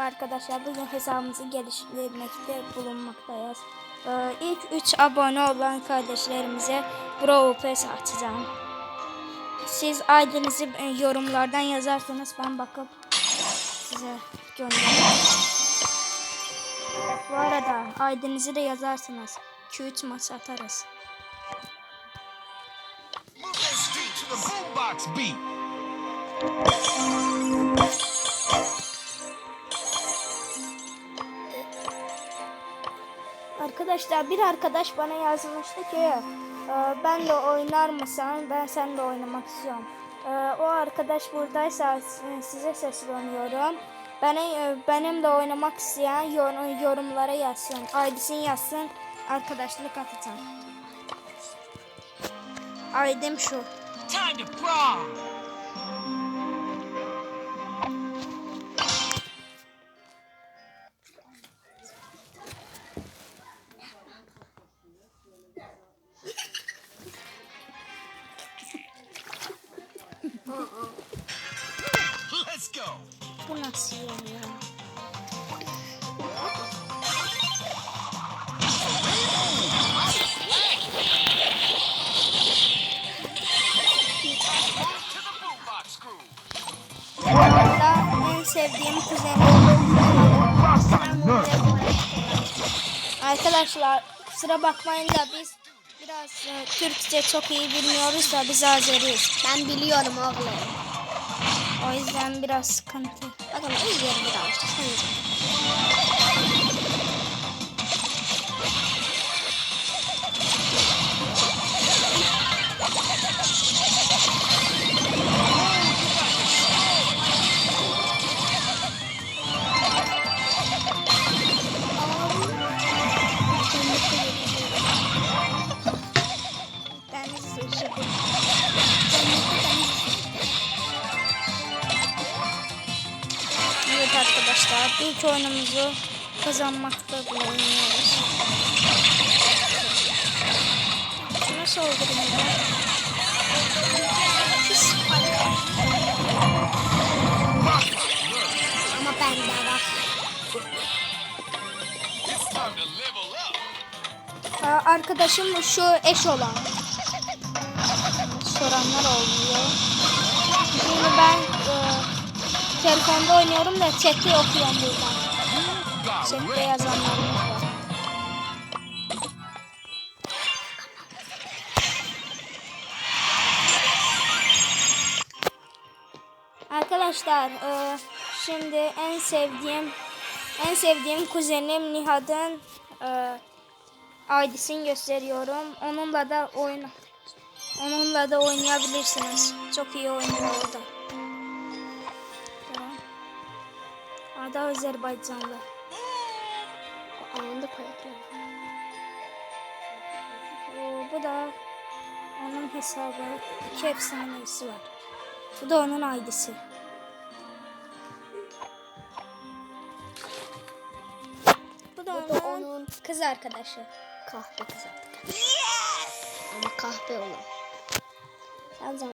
Arkadaşlar bugün hesabımızı geliştirmekte bulunmaktayız. Ee, ilk 3 abone olan kardeşlerimize Brawl Pass açacağım. Siz aydınızı e, yorumlardan yazarsanız ben bakıp size gönderirim. Bu arada aydınızı da yazarsanız 2-3 maç atarız. Move that street to the boombox beat. Arkadaşlar bir arkadaş bana yazmıştı ki e, ben de oynar mısın? Ben sen de oynamak istiyorum. E, O arkadaş buradaysa e, size sesleniyorum. Benim, benim de oynamak isteyen yor- yorumlara yazsın. ID'sini yazsın. Arkadaşlık atacağım. ID'm şu. Time to. Let's go. Bu nasıl yani ya? En sevdiğim kuzenim. Arkadaşlar kusura bakmayın da biz biraz e, Türkçe çok iyi bilmiyoruz da biz Azeriyiz. Ben biliyorum oğlum. O yüzden biraz sıkıntı. Bakın iyi yeri bir almıştık. Arkadaşlar ilk oyunumuzu kazanmakta bulunuyoruz. Şu Nasıl oldu bunu? Ama ben de var. Aa, Arkadaşım şu eş olan. Soranlar oluyor. Telefonda oynuyorum da chat'i okuyorum buradan. Chatte yazanlarımız. Arkadaşlar e, şimdi en sevdiğim en sevdiğim kuzenim Nihat'ın e, ID'sini gösteriyorum. Onunla da oyun onunla da oynayabilirsiniz. Çok iyi oynuyor o da. Adı Azerbaycanlı. Anında. Oo, bu da onun hesabı. İki efsanesi var. Bu da onun ID'si. Bu da Bu da onun, onun kız arkadaşı. kahpe kız artık. Ama kahpe olan. Sen